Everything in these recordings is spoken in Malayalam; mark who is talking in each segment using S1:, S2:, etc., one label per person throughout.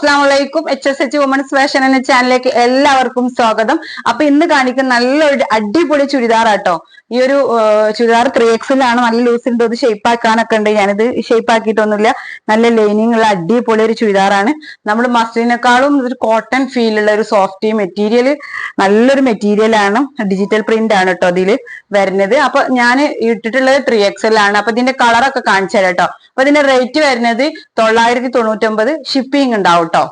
S1: അസ്സാം വലൈക്കും H S H women's fashion എന്ന ചാനലിലേക്ക് എല്ലാവർക്കും സ്വാഗതം. അപ്പൊ ഇന്ന് കാണിക്കുന്ന നല്ലൊരു അടിപൊളി ചുരിദാർ ആട്ടോ ഈ ഒരു ചുരിദാർ ത്രീ എക്സിലാണ് നല്ല ലൂസ് ഉണ്ട്. ഇത് ഷേപ്പ് ആക്കാനൊക്കെ ഉണ്ട്. ഞാനിത് ഷേപ്പ് ആക്കിയിട്ടൊന്നുമില്ല. നല്ല ലൈനിങ് ഉള്ള അടിപൊളി ഒരു ചുരിദാറാണ്. നമ്മൾ മസ്ലിനേക്കാളും ഒരു കോട്ടൺ ഫീൽ ഉള്ള ഒരു സോഫ്റ്റ് മെറ്റീരിയൽ നല്ലൊരു മെറ്റീരിയൽ ആണ്. ഡിജിറ്റൽ പ്രിന്റ് ആണ് കേട്ടോ ഇതിൽ വരുന്നത്. അപ്പൊ ഞാൻ ഇട്ടിട്ടുള്ളത് ത്രീ എക്സലാണ് അപ്പൊ ഇതിന്റെ കളറൊക്കെ കാണിച്ചു തരാം കേട്ടോ അപ്പൊ ഇതിന്റെ റേറ്റ് വരുന്നത് തൊള്ളായിരത്തി തൊണ്ണൂറ്റൊമ്പത് ഷിപ്പിംഗ് ഉണ്ടാവും കേട്ടോ.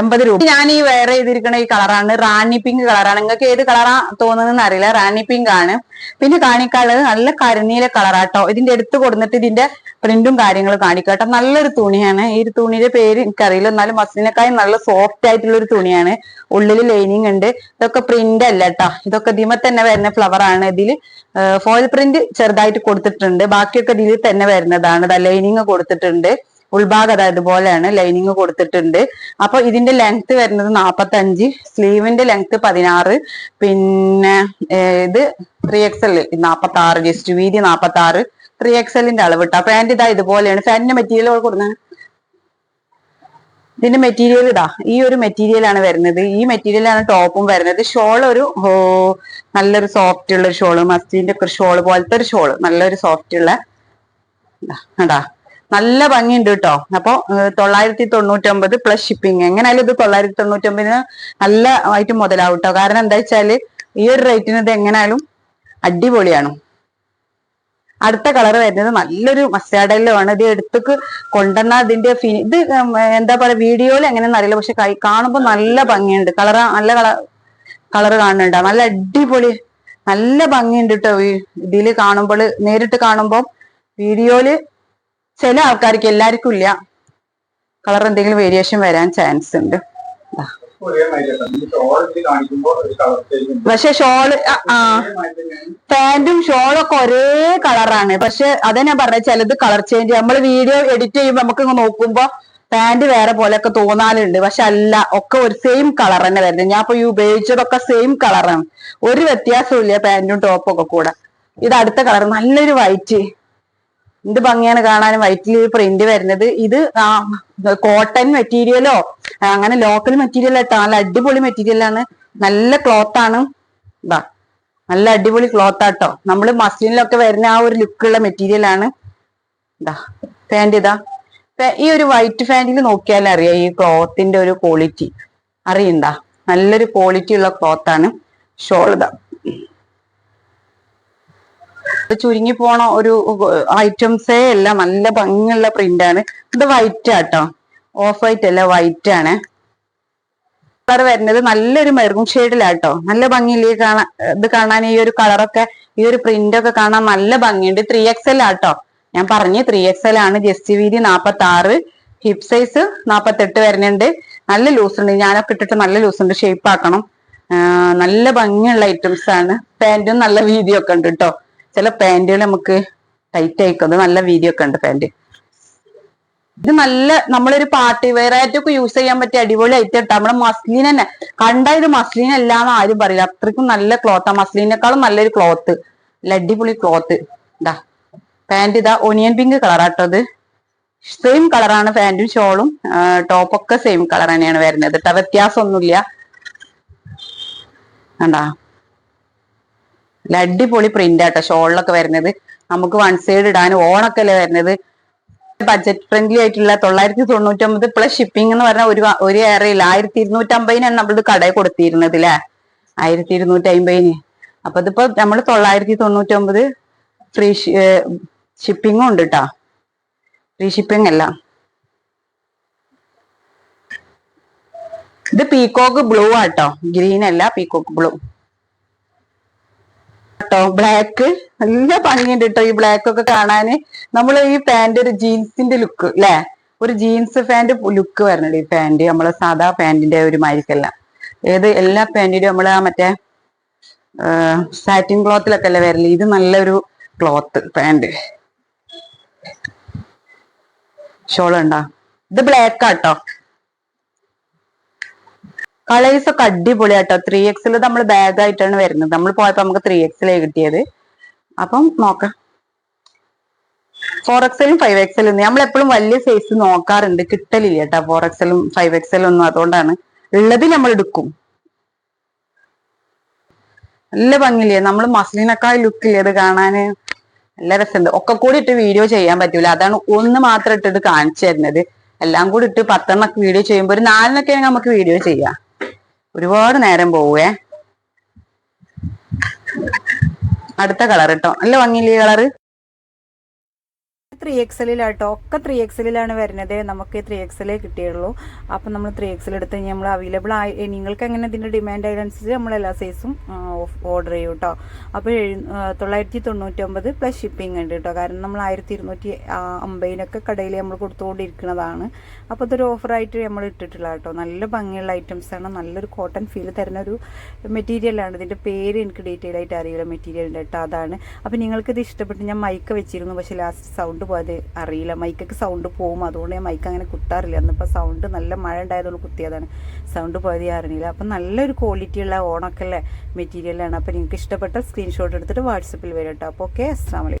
S1: എൺപത് രൂപ. ഞാൻ ഈ വെയർ ചെയ്തിരിക്കുന്ന ഈ കളറാണ് റാണി പിങ്ക് കളറാണ് നിങ്ങൾക്ക് ഏത് കളറാ തോന്നുന്നതെന്ന് അറിയില്ല. റാണി പിങ്ക് ആണ്. പിന്നെ കാണിക്കാനുള്ളത് നല്ല കരിനീല കളറാട്ടോ ഇതിന്റെ അടുത്ത് കൊടുത്തിട്ട് ഇതിന്റെ പ്രിന്റും കാര്യങ്ങളും കാണിക്കാട്ടോ നല്ലൊരു തുണിയാണ്. ഈ തുണിയുടെ പേര് എനിക്കറിയില്ല. എന്നാലും മസ്ലിനേക്കായി നല്ല സോഫ്റ്റ് ആയിട്ടുള്ള ഒരു തുണിയാണ്. ഉള്ളിൽ ലൈനിങ് ഉണ്ട്. ഇതൊക്കെ പ്രിന്റ് അല്ല കേട്ടോ ഇതൊക്കെ ദിമ തന്നെ വരുന്ന ഫ്ലവർ ആണ്. ഇതിൽ ഫോയിൽ പ്രിന്റ് ചെറുതായിട്ട് കൊടുത്തിട്ടുണ്ട്. ബാക്കിയൊക്കെ ഇതിൽ തന്നെ വരുന്നതാണ്. ലൈനിങ് കൊടുത്തിട്ടുണ്ട്. ഉൾഭാഗം അതായത് ഇതുപോലെയാണ് ലൈനിങ് കൊടുത്തിട്ടുണ്ട്. അപ്പൊ ഇതിന്റെ ലെങ്ത് വരുന്നത് നാപ്പത്തഞ്ച് സ്ലീവിന്റെ ലെങ്ത് പതിനാറ് പിന്നെ ഇത് ത്രീ എക്സ് എൽ നാപ്പത്തി ആറ് ജസ്റ്റ് വീതി നാപ്പത്തി ആറ് ത്രീ എക്സ് എല്ലിന്റെ അളവ് ഇട്ടാ പാന്റ് ഇതാ ഇതുപോലെയാണ്. ഫാനിന്റെ മെറ്റീരിയൽ കൊടുക്കുന്നത് ഇതിന്റെ മെറ്റീരിയൽ ഇതാ. ഈ ഒരു മെറ്റീരിയൽ ആണ് വരുന്നത്. ഈ മെറ്റീരിയലാണ് ടോപ്പും വരുന്നത്. ഷോൾ ഒരു നല്ലൊരു സോഫ്റ്റ് ഉള്ള ഷോൾ മസ്തിന്റെ ഒക്കെ ഷോൾ പോലത്തെ ഒരു ഷോൾ നല്ലൊരു സോഫ്റ്റ് ഉള്ള ഇതാ, നല്ല ഭംഗിയുണ്ട് കേട്ടോ. അപ്പൊ തൊള്ളായിരത്തി തൊണ്ണൂറ്റൊമ്പത് പ്ലസ് ഷിപ്പിംഗ് എങ്ങനെയായാലും ഇത് തൊള്ളായിരത്തി തൊണ്ണൂറ്റൊമ്പതിന് നല്ല ആയിട്ട് മുതലാവും കേട്ടോ. കാരണം എന്താ വെച്ചാൽ ഈ ഒരു റേറ്റിന് ഇത് എങ്ങനെയായാലും അടിപൊളിയാണ്. അടുത്ത കളർ വരുന്നത് നല്ലൊരു മസ്റ്റാർഡ് ആണ്. ഇത് എടുത്തേക്ക് കൊണ്ടുവന്ന അതിന്റെ ഇത് എന്താ പറയാ വീഡിയോയിൽ എങ്ങനെയാണെന്ന് അറിയില്ല. പക്ഷെ കൈ കാണുമ്പോൾ നല്ല ഭംഗിയുണ്ട്. കളർ നല്ല കളർ കളർ കാണുന്നുണ്ട്. നല്ല അടിപൊളി നല്ല ഭംഗിയുണ്ട് കേട്ടോ ഇതിൽ കാണുമ്പോൾ. നേരിട്ട് കാണുമ്പോൾ വീഡിയോയിൽ ചില ആൾക്കാർക്ക് എല്ലാവർക്കും ഇല്ല. കളർ എന്തെങ്കിലും വേരിയേഷൻ വരാൻ ചാൻസ് ഉണ്ട്. പക്ഷെ ഷോൾ ആ പാന്റും ഷോളും ഒക്കെ ഒരേ കളറാണ് പക്ഷെ അതാ ഞാൻ പറഞ്ഞ ചിലത് കളർ ചേഞ്ച് നമ്മൾ വീഡിയോ എഡിറ്റ് ചെയ്യുമ്പോൾ നമുക്ക് നോക്കുമ്പോ പാന്റ് വേറെ പോലെയൊക്കെ തോന്നാലുണ്ട്. പക്ഷെ അല്ല ഒക്കെ ഒരു സെയിം കളർ തന്നെ വരുന്നത്. ഞാൻ ഇപ്പൊ ഈ ഉപയോഗിച്ചതൊക്കെ സെയിം കളറാണ് ഒരു വ്യത്യാസവും ഇല്ല പാന്റും ടോപ്പും ഒക്കെ കൂടെ. ഇത് അടുത്ത കളർ നല്ലൊരു വൈറ്റ് എന്ത് ഭംഗിയാണ് കാണാൻ വൈറ്റിൽ പ്രിന്റ് വരുന്നത്. ഇത് കോട്ടൺ മെറ്റീരിയലോ അങ്ങനെ ലോക്കൽ മെറ്റീരിയൽ ആട്ടോ നല്ല അടിപൊളി മെറ്റീരിയൽ ആണ്. നല്ല ക്ലോത്ത് ആണ്. ഇതാ നല്ല അടിപൊളി ക്ലോത്ത് ആട്ടോ. നമ്മൾ മസ്ലിനിലൊക്കെ വരുന്ന ആ ഒരു ലുക്കുള്ള മെറ്റീരിയൽ ആണ്. ഇതാ പാന്റ് ഇതാ. ഈ ഒരു വൈറ്റ് പാന്റിൽ നോക്കിയാൽ അറിയാം ഈ ക്ലോത്തിന്റെ ഒരു ക്വാളിറ്റി അറിയണ്ട? നല്ലൊരു ക്വാളിറ്റി ഉള്ള ക്ലോത്ത് ആണ്. ഷോൾ ഇത്. ചുരുങ്ങി പോണ ഒരു ഐറ്റംസേ അല്ല നല്ല ഭംഗിയുള്ള പ്രിന്റ് ആണ്. ഇത് വൈറ്റ് ആട്ടോ. ഓഫ് വൈറ്റ് അല്ല വൈറ്റ് ആണ്. കളർ വരുന്നത് നല്ലൊരു മെറൂൺ ഷെയ്ഡിലാട്ടോ നല്ല ഭംഗിയില്ലേ കാണാൻ ഇത് കാണാൻ ഈ ഒരു കളറൊക്കെ ഈ ഒരു പ്രിന്റ് ഒക്കെ കാണാൻ നല്ല ഭംഗിയുണ്ട്. ത്രീ എക്സ് എൽ ആട്ടോ. ഞാൻ പറഞ്ഞു ത്രീ എക്സ് എൽ ആണ്. ജസ്റ്റ് വീതി നാപ്പത്തി ആറ് ഹിപ്പ് സൈസ് നാപ്പത്തെട്ട് വരുന്നുണ്ട്. നല്ല ലൂസ് ഉണ്ട്. ഞാനൊക്കെ ഇട്ടിട്ട് നല്ല ലൂസ് ഉണ്ട്. ഷേപ്പ് ആക്കണം. നല്ല ഭംഗിയുള്ള ഐറ്റംസ് ആണ്. പാന്റും നല്ല വീതിയൊക്കെ ഉണ്ട് കേട്ടോ ചില പാന്റുകൾ നമുക്ക് ടൈറ്റ് ആയിക്കുന്നത് നല്ല വീതിയൊക്കെ ഉണ്ട് പാന്റ് ഇത് നല്ല നമ്മളൊരു പാർട്ടി വെയർ ആയിട്ടൊക്കെ യൂസ് ചെയ്യാൻ പറ്റിയ അടിപൊളി ഐറ്റം ഇട്ടാ. നമ്മുടെ മസ്ലിൻ തന്നെ. കണ്ട ഇത് മസ്ലിൻ അല്ലാന്ന് ആരും പറയില്ല. അത്രയ്ക്കും നല്ല ക്ലോത്ത് ആ. മസ്ലിനേക്കാളും നല്ലൊരു ക്ലോത്ത് അടിപൊളി ക്ലോത്ത് ഇതാ. പാന്റ് ഇതാ ഒനിയൻ പിങ്ക് കളറാട്ടോ ഇത്. സെയിം കളറാണ് പാന്റും ഷോളും. ടോപ്പൊക്കെ സെയിം കളർ തന്നെയാണ് വരുന്നത്. കേട്ടോ വ്യത്യാസമൊന്നുമില്ല. കണ്ടാ? നല്ല അടിപൊളി പ്രിന്റ് ആട്ടോ ഷോളിലൊക്കെ വരുന്നത്. നമുക്ക് വൺ സൈഡ് ഇടാൻ ഓണൊക്കെ അല്ലേ വരുന്നത്? ബഡ്ജറ്റ് ഫ്രണ്ട്ലി ആയിട്ടുള്ള തൊള്ളായിരത്തി തൊണ്ണൂറ്റൊമ്പത് പ്ലസ് ഷിപ്പിംഗ് എന്ന് പറഞ്ഞാൽ ഒരു ഒരു ഏറെയില്ല ആയിരത്തി ഇരുന്നൂറ്റി അമ്പതിനാണ് നമ്മളിത് കടയിൽ കൊടുത്തിരുന്നത് അല്ലേ ആയിരത്തി ഇരുന്നൂറ്റി അമ്പതിന് അപ്പൊ ഇതിപ്പോ നമ്മൾ തൊള്ളായിരത്തി തൊണ്ണൂറ്റൊമ്പത് ഫ്രീ ഷിപ്പിംഗും ഉണ്ട് കേട്ടോ ഫ്രീ ഷിപ്പിംഗ് അല്ല. ഇത് പീകോക്ക് ബ്ലൂ ആട്ടോ. ഗ്രീൻ അല്ല പീകോക്ക് ബ്ലൂ കേട്ടോ. ബ്ലാക്ക് നല്ല ഭംഗിയുണ്ട് കേട്ടോ ഈ ബ്ലാക്ക് ഒക്കെ കാണാന് നമ്മൾ ഈ പാന്റ് ഒരു ജീൻസിന്റെ ലുക്ക് അല്ലെ ഒരു ജീൻസ് പാന്റ് ലുക്ക് വരണുണ്ട് ഈ പാന്റ് നമ്മളെ സാധാ പാന്റിന്റെ ഒരു മാരിക്കല്ല. ഏത് എല്ലാ പാന്റിലും നമ്മൾ ആ മറ്റേ സാറ്റിൻ ക്ലോത്തിലൊക്കെ അല്ലേ വരൽ? ഇത് നല്ലൊരു ക്ലോത്ത് പാന്റ് ഷോൾ ഇത് ബ്ലാക്ക് ആട്ടോ കളേഴ്സ് ഒക്കെ അടിപൊളിയാട്ടോ ത്രീ എക്സിൽ നമ്മൾ ബാഗ് ആയിട്ടാണ് വരുന്നത്. നമ്മൾ പോയപ്പോ നമുക്ക് ത്രീ എക്സിലേ കിട്ടിയത്. അപ്പം നോക്കാം. ഫോർ എക്സലും ഫൈവ് എക്സലും നമ്മൾ എപ്പോഴും വലിയ സൈസ് നോക്കാറുണ്ട്. കിട്ടലില്ല കേട്ടോ ഫോർ എക്സലും ഫൈവ് എക്സലും ഒന്നും. അതുകൊണ്ടാണ്. ഉള്ളത് നമ്മൾ എടുക്കും. നല്ല ഭംഗിയില്ലേ? നമ്മൾ മസ്ലിനൊക്കെ ലുക്കില്ലേ അത് കാണാന് നല്ല രസമുണ്ട്. ഒക്കെ കൂടി ഇട്ട് വീഡിയോ ചെയ്യാൻ പറ്റൂല. അതാണ് ഒന്ന് മാത്രം ഇട്ടിട്ട് കാണിച്ചു തരുന്നത്. എല്ലാം കൂടി ഇട്ട് പത്തെണ്ണൊക്കെ വീഡിയോ ചെയ്യുമ്പോൾ ഒരു നാലിനൊക്കെ നമുക്ക് വീഡിയോ ചെയ്യാം. ഒരുപാട് നേരം പോവേ. അടുത്ത കളർ കേട്ടോ നല്ല ഭംഗിയില്ലേ കളറ്?
S2: ത്രീ എക്സലിലാട്ടോ ഒക്കെ ത്രീ എക്സലിലാണ് വരുന്നത്. നമുക്ക് ത്രീ എക്സലേ കിട്ടിയുള്ളൂ അപ്പം നമ്മൾ ത്രീ എക്സൽ എടുത്ത് കഴിഞ്ഞാൽ നമ്മൾ അവൈലബിൾ ആയി നിങ്ങൾക്ക് എങ്ങനെ ഇതിന്റെ ഡിമാൻഡ് ആയതനുസരിച്ച് നമ്മൾ എല്ലാ സൈസും ഓർഡർ ചെയ്യും കേട്ടോ അപ്പോൾ തൊള്ളായിരത്തി തൊണ്ണൂറ്റൊമ്പത് പ്ലസ് ഷിപ്പിംഗ് ഉണ്ട് കേട്ടോ കാരണം നമ്മൾ ആയിരത്തി ഇരുന്നൂറ്റി അമ്പതിനൊക്കെ കടയിൽ നമ്മൾ കൊടുത്തുകൊണ്ടിരിക്കുന്നതാണ്. അപ്പോൾ ഇതൊരു ഓഫറായിട്ട് നമ്മൾ ഇട്ടിട്ടുള്ള കേട്ടോ നല്ല ഭംഗിയുള്ള ഐറ്റംസ് ആണ്. നല്ലൊരു കോട്ടൺ ഫീൽ തരുന്ന ഒരു മെറ്റീരിയലാണ് ഇതിന്റെ പേര് എനിക്ക് ഡീറ്റെയിൽ ആയിട്ട് അറിയില്ല മെറ്റീരിയലിന്റെ കേട്ടോ അതാണ്. അപ്പോൾ നിങ്ങൾക്ക് ഇത് ഇഷ്ടപ്പെട്ട് ഞാൻ മൈക്ക് വെച്ചിരുന്നു. പക്ഷേ ലാസ്റ്റ് സൗണ്ട് പോയത്. അറിയില്ല. മൈക്കൊക്കെ സൗണ്ട് പോകും അതുകൊണ്ട് ഞാൻ മൈക്ക് അങ്ങനെ കുത്താറില്ല. അന്നിപ്പോൾ സൗണ്ട് നല്ല മഴ ഉണ്ടായതുകൊണ്ട് കുത്തിയതാണ്. സൗണ്ട് പോയത് അറിഞ്ഞില്ല. അപ്പം നല്ലൊരു ക്വാളിറ്റിയുള്ള ഓണൊക്കെ ഉള്ള മെറ്റീരിയലാണ് അപ്പോൾ നിങ്ങൾക്ക് ഇഷ്ടപ്പെട്ട സ്ക്രീൻഷോട്ട് എടുത്തിട്ട് വാട്സപ്പിൽ വരും കേട്ടോ അപ്പോൾ ഓക്കെ അസ്സാം